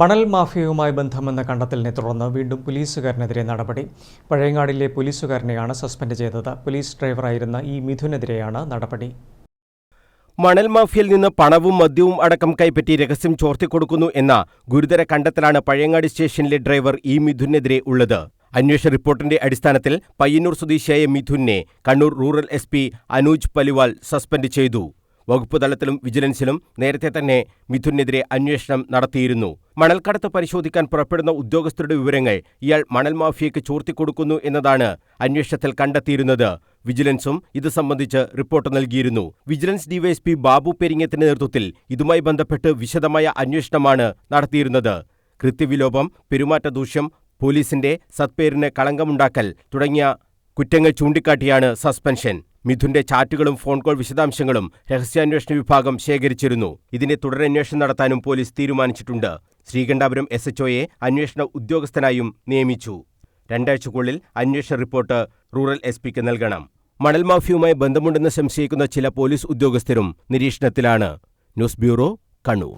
മണൽ മാഫിയയുമായി ബന്ധമെന്ന കണ്ടെത്തലിനെ തുടർന്ന് വീണ്ടും പോലീസുകാരനെതിരെ നടപടി. പഴയങ്ങാടിലെ പോലീസുകാരനെയാണ് സസ്പെൻഡ് ചെയ്തത്. പോലീസ് ഡ്രൈവറായിരുന്ന ഈ മിഥുനെതിരെയാണ് നടപടി. മണൽ മാഫിയയിൽ നിന്ന് പണവും മദ്യവും അടക്കം കൈപ്പറ്റി രഹസ്യം ചോർത്തിക്കൊടുക്കുന്നു എന്ന ഗുരുതര കണ്ടെത്തലാണ് പഴയങ്ങാടി സ്റ്റേഷനിലെ ഡ്രൈവർ ഇ മിഥുനെതിരെ ഉള്ളത്. അന്വേഷണ റിപ്പോർട്ടിന്റെ അടിസ്ഥാനത്തിൽ പയ്യന്നൂർ സ്വദേശിയായ മിഥുനെ Kannur rural S P Anuj Paliwal suspend ചെയ്തു. വകുപ്പ് തലത്തിലും വിജിലൻസിലും നേരത്തെ തന്നെ മിഥുനെതിരെ അന്വേഷണം നടത്തിയിരുന്നു. മണൽക്കടത്ത് പരിശോധിക്കാൻ പുറപ്പെടുന്ന ഉദ്യോഗസ്ഥരുടെ വിവരങ്ങൾ ഇയാൾ മണൽ മാഫിയയ്ക്ക് ചോർത്തിക്കൊടുക്കുന്നു എന്നതാണ് അന്വേഷണത്തിൽ കണ്ടെത്തിയിരുന്നത്. വിജിലൻസും ഇത് സംബന്ധിച്ച് റിപ്പോർട്ട് നൽകിയിരുന്നു. വിജിലൻസ് ഡിവൈഎസ്പി ബാബു പെരിങ്ങത്തിന്റെ നേതൃത്വത്തിൽ ഇതുമായി ബന്ധപ്പെട്ട് വിശദമായ അന്വേഷണമാണ് നടത്തിയിരുന്നത്. കൃത്യവിലോപം പെരുമാറ്റദൂഷ്യം പോലീസിന്റെ സത്പേരിന് കളങ്കമുണ്ടാക്കൽ തുടങ്ങിയ കുറ്റങ്ങൾ ചൂണ്ടിക്കാട്ടിയാണ് സസ്പെൻഷൻ. മിഥുന്റെ ചാറ്റുകളും ഫോൺ കോൾ വിശദാംശങ്ങളും രഹസ്യാന്വേഷണ വിഭാഗം ശേഖരിച്ചിരുന്നു. ഇതിന്റെ തുടരന്വേഷണം നടത്താനും പോലീസ് തീരുമാനിച്ചിട്ടുണ്ട്. ശ്രീകണ്ഠാപുരം എസ് എച്ച്ഒയെ അന്വേഷണ ഉദ്യോഗസ്ഥനായും നിയമിച്ചു. രണ്ടാഴ്ചക്കുള്ളിൽ അന്വേഷണ റിപ്പോർട്ട് റൂറൽ എസ് പിക്ക് നൽകണം. മണൽ മാഫിയുമായി ബന്ധമുണ്ടെന്ന് സംശയിക്കുന്ന ചില പോലീസ് ഉദ്യോഗസ്ഥരും നിരീക്ഷണത്തിലാണ്. News bureau Kannur.